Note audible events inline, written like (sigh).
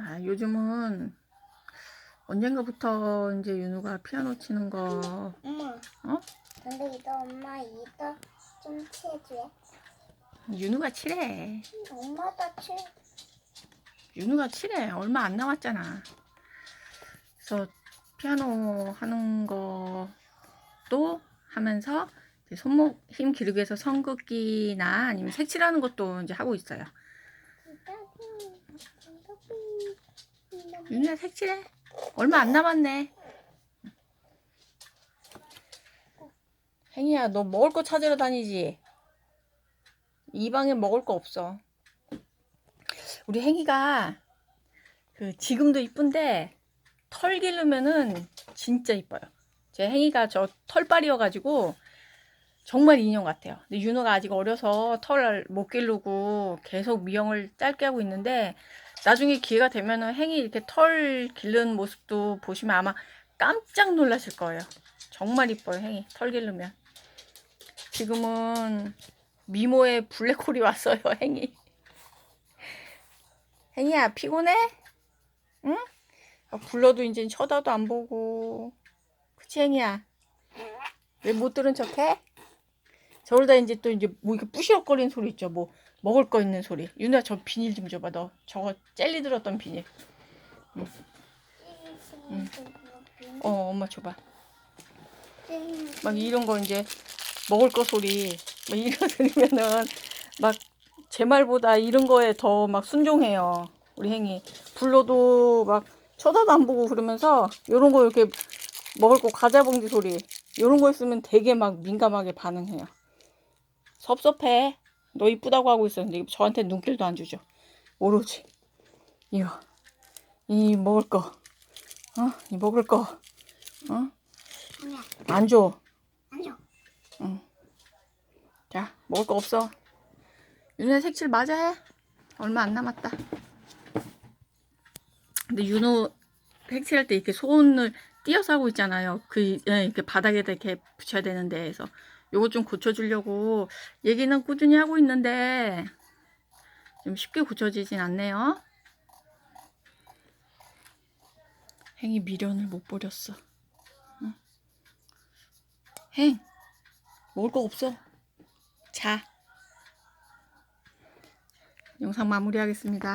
아, 요즘은 언젠가부터 이제 윤우가 피아노 치는 거, 엄마. 어? 근데 이거 엄마 이거 좀 치해줘. 윤우가 치래. 엄마도 치. 윤우가 치래. 얼마 안 남았잖아. 그래서 피아노 하는 것도 하면서 이제 손목 힘 기르기 위해서 선긋기나 아니면 색칠하는 것도 이제 하고 있어요. 윤우야 색칠해. 얼마 안 남았네. 행이야, 너 먹을 거 찾으러 다니지? 이 방에 먹을 거 없어. 우리 행이가 그 지금도 이쁜데 털 기르면은 진짜 이뻐요. 제 행이가 저 털빨이어가지고 정말 인형 같아요. 근데 윤호가 아직 어려서 털못 기르고 계속 미용을 짧게 하고 있는데 나중에 기회가 되면은 행이 이렇게 털 기르는 모습도 보시면 아마 깜짝 놀라실 거예요. 정말 이뻐요, 행이. 털 기르면. 지금은 미모의 블랙홀이 왔어요, (laughs) 행이. 행이야, 피곤해? 응? 아, 불러도 이제 쳐다도 안 보고. 그치, 행이야? 왜 못 들은 척 해? 저러다 이제 또 이제 뭐 이렇게 부시럭거리는 소리 있죠. 뭐 먹을 거 있는 소리. 윤아, 저 비닐 좀 줘봐. 너 저거 젤리 들었던 비닐. 어, 엄마 줘봐. 막 이런 거 이제 먹을 거 소리 막 이런 거 들으면은 막 제 말보다 이런 거에 더 막 순종해요 우리 행이 불러도 막 쳐다도 안 보고 그러면서 요런 거 이렇게 먹을 거 과자 봉지 소리 요런 거 있으면 되게 막 민감하게 반응해요 섭섭해 너 이쁘다고 하고 있었는데 저한테 눈길도 안 주죠 오로지 이거 이 먹을 거 어? 이 먹을 거 어? 안 줘. 아니요. 자, 먹을 거 없어. 윤혜 색칠 맞아 해. 얼마 안 남았다. 근데 윤호 색칠할 때 이렇게 손을 띄어서 하고 있잖아요. 그 예, 이렇게 바닥에다 이렇게 붙여야 되는데 해서 요거 좀 고쳐주려고 얘기는 꾸준히 하고 있는데 좀 쉽게 고쳐지진 않네요. 행이 미련을 못 버렸어. 응. 행 먹을 거 없어. 자. 영상 마무리하겠습니다.